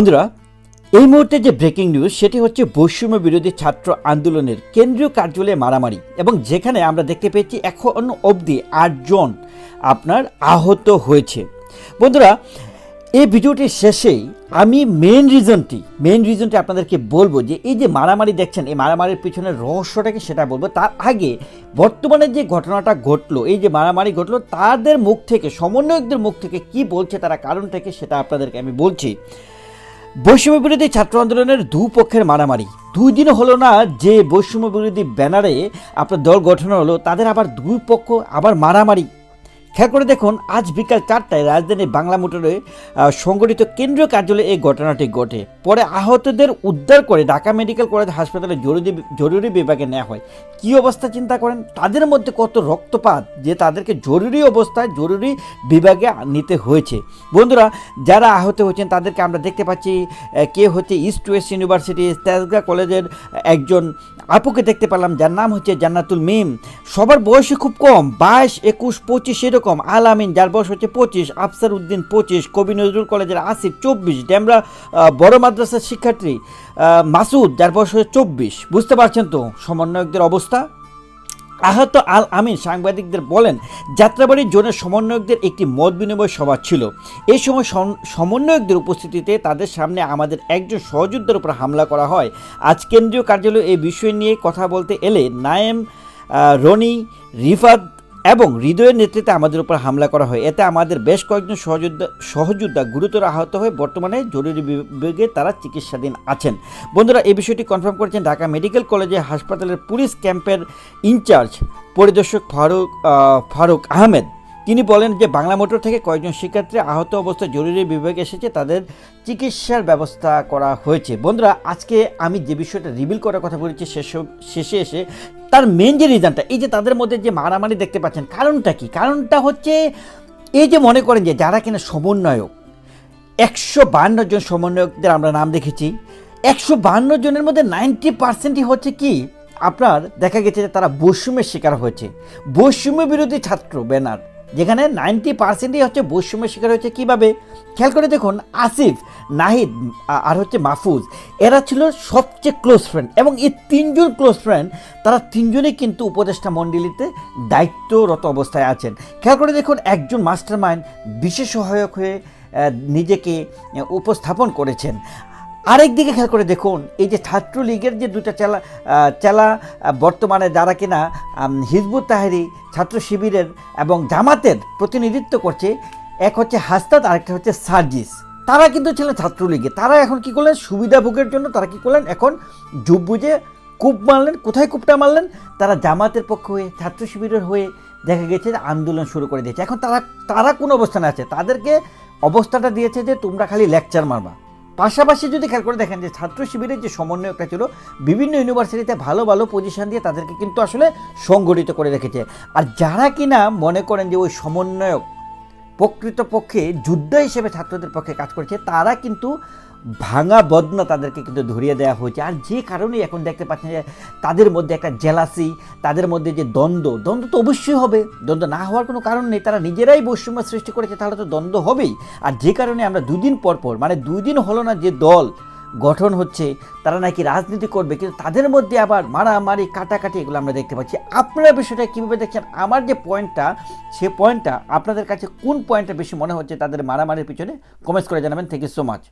বন্ধুরা, এই মুহূর্তে যে ব্রেকিং নিউজ সেটি হচ্ছে বৈষম্য বিরোধী ছাত্র আন্দোলনের কেন্দ্রীয় কার্যালয়ে মারামারি এবং যেখানে আমরা দেখতে পেয়েছি এখন অবধি আটজন আপনার আহত হয়েছে। বন্ধুরা, এই ভিডিওটির শেষেই আমি মেন রিজনটি মেন রিজনটি আপনাদেরকে বলব যে এই যে মারামারি দেখছেন, এই মারামারির পিছনের রহস্যটাকে সেটা বলব? তার আগে বর্তমানে যে ঘটনাটা ঘটলো, এই যে মারামারি ঘটলো, তাদের মুখ থেকে, সমন্বয়কদের মুখ থেকে কি বলছে, তারা কারণ থেকে সেটা আপনাদেরকে আমি বলছি। বৈষম্য বিরোধী ছাত্র আন্দোলনের দুপক্ষের মারামারি। দুই দিন হলো না যে বৈষম্য বিরোধী ব্যানারে আপনার দল গঠন হলো, তাদের আবার দুই পক্ষ আবার মারামারি। খেয়াল করে দেখুন, আজ বিকাল চারটায় রাজধানীর বাংলা মোটরে সংগঠিত কেন্দ্রীয় কার্যালয়ে এই ঘটনাটি ঘটে। পরে আহতদের উদ্ধার করে ঢাকা মেডিকেল কলেজ হাসপাতালে জরুরি জরুরি বিভাগে নেওয়া হয়। কী অবস্থা চিন্তা করেন? তাদের মধ্যে কত রক্তপাত যে তাদেরকে জরুরি অবস্থায় জরুরি বিভাগে নিতে হয়েছে। বন্ধুরা, যারা আহত হয়েছেন তাদেরকে আমরা দেখতে পাচ্ছি কে হচ্ছে ইস্ট ওয়েস্ট ইউনিভার্সিটি তেজগা কলেজের একজন আপুকে দেখতে পেলাম, যার নাম হচ্ছে জান্নাতুল মিম। সবার বয়সই খুব কম, বাইশ, একুশ, পঁচিশ, এরকম আল আমিন যার বয়স হচ্ছে পঁচিশ আফসার উদ্দিন পঁচিশ, কবি নজরুল কলেজের আসিফ চব্বিশ, ডেমরা বড় মাদ্রাসার শিক্ষার্থী মাসুদ, যার বয়স হচ্ছে চব্বিশ। বুঝতে পারছেন তো সমন্বয়কদের অবস্থা? আহত আল আমিন সাংবাদিকদের বলেন, যাত্রাবাড়ির জোনের সমন্বয়কদের একটি মত বিনিময় সভা ছিল। এই সময় সমন্বয়কদের উপস্থিতিতে তাদের সামনে আমাদের একজন সহযোদ্ধার উপর হামলা করা হয়। আজ কেন্দ্রীয় কার্যালয়ে এই বিষয় নিয়ে কথা বলতে এলে নায়েম রনি, রিফাত এবং হৃদয়ের নেতৃত্বে আমাদের উপর হামলা করা হয়। এতে আমাদের বেশ কয়েকজন সহযোদ্ধা সহযোদ্ধা গুরুতর আহত হয়ে বর্তমানে জরুরি বিভাগে তারা চিকিৎসাধীন আছেন। বন্ধুরা, এই বিষয়টি কনফার্ম করেছেন ঢাকা মেডিকেল কলেজে হাসপাতালের পুলিশ ক্যাম্পের ইনচার্জ পরিদর্শক ফারুক ফারুক আহমেদ। তিনি বলেন যে, বাংলা মোটর থেকে কয়েকজন শিক্ষার্থী আহত অবস্থায় জরুরি বিভাগে এসেছে। তাদের চিকিৎসার ব্যবস্থা করা হয়েছে। বন্ধুরা, আজকে আমি যে বিষয়টা রিভিল করার কথা বলেছি শেষ শেষে এসে তার মেন যে রিজনটা এই যে তাদের মধ্যে যে মারামারি দেখতে পাচ্ছেন, কারণটা কি? কারণটা হচ্ছে, এই যে মনে করেন যে যারা কিনা সমন্বয়ক, একশো বান্ন জন সমন্বয়কদের আমরা নাম দেখেছি, একশো বান্ন জনের মধ্যে নাইনটি পার্সেন্টই হচ্ছে কি? আপনার দেখা গেছে যে তারা বৈষম্যের শিকার হয়েছে। বৈষম্য বিরোধী ছাত্র, ব্যানার। যেখানে নাইনটি পার্সেন্টই হচ্ছে বৈষম্যের শিকার হয়েছে কীভাবে? খেয়াল করে দেখুন, আসিফ, নাহিদ আর হচ্ছে মাহফুজ, এরা ছিল সবচেয়ে ক্লোজ ফ্রেন্ড এবং এই তিনজন ক্লোজ ফ্রেন্ড তারা তিনজনেই কিন্তু উপদেষ্টা মণ্ডলীতে দায়িত্বরত অবস্থায় আছেন। খেয়াল করে দেখুন, একজন মাস্টার মাইন্ড বিশেষ সহায়ক হয়ে নিজেকে উপস্থাপন করেছেন। আরেক দিকে খেয়াল করে দেখুন, এই যে ছাত্রলীগের যে দুটা চেলা চেলা বর্তমানে যারা কিনা হিজবুত তাহেরি ছাত্র শিবিরের এবং জামাতের প্রতিনিধিত্ব করছে, এক হচ্ছে হাস্তাদ, আরেকটা হচ্ছে সার্জিস। তারা কিন্তু ছিলেন ছাত্রলীগে। তারা এখন কি করলেন? সুবিধাভোগের জন্য তারা কি করলেন? এখন যুব বুঝে কূপ মারলেন। কোথায় কূপটা মারলেন? তারা জামাতের পক্ষ হয়ে, ছাত্র শিবিরের হয়ে দেখা গেছে আন্দোলন শুরু করে দিয়েছে। এখন তারা তারা কোন অবস্থানে আছে? তাদেরকে অবস্থাটা দিয়েছে যে তোমরা খালি লেকচার মারবা। পাশাপাশি যদি খেয়াল করে দেখেন যে ছাত্র শিবিরের যে সমন্বয়কটা ছিল, বিভিন্ন ইউনিভার্সিটিতে ভালো ভালো পজিশন দিয়ে তাদেরকে কিন্তু আসলে সংগঠিত করে রেখেছে। আর যারা কিনা মনে করেন যে ওই সমন্বয়ক প্রকৃতপক্ষে যুদ্ধ হিসেবে ছাত্রদের পক্ষে কাজ করেছে, তারা কিন্তু ভাঙা বদনা তাদেরকে কিন্তু ধরিয়ে দেওয়া হয়েছে। আর যে কারণে এখন দেখতে পাচ্ছেন যে তাদের মধ্যে একটা জেলাসি, তাদের মধ্যে যে দ্বন্দ্ব দ্বন্দ্ব তো অবশ্যই হবে। দ্বন্দ্ব না হওয়ার কোনো কারণ নেই, তারা নিজেরাই বৈষম্য সৃষ্টি করেছে, তাহলে তো দ্বন্দ্ব হবেই। আর যে কারণে আমরা দুদিন পর পর মানে দুই দিন হলো না যে দল গঠন হচ্ছে, তারা নাকি রাজনীতি করবে, কিন্তু তাদের মধ্যে আবার মারামারি, কাটাকাটি এগুলো আমরা দেখতে পাচ্ছি। আপনারা বিষয়টা কীভাবে দেখছেন? আমার যে পয়েন্টটা, সে পয়েন্টটা আপনাদের কাছে কোন পয়েন্টটা বেশি মনে হচ্ছে তাদের মারামারির পিছনে? কমেন্টস করে জানাবেন। Thank you so much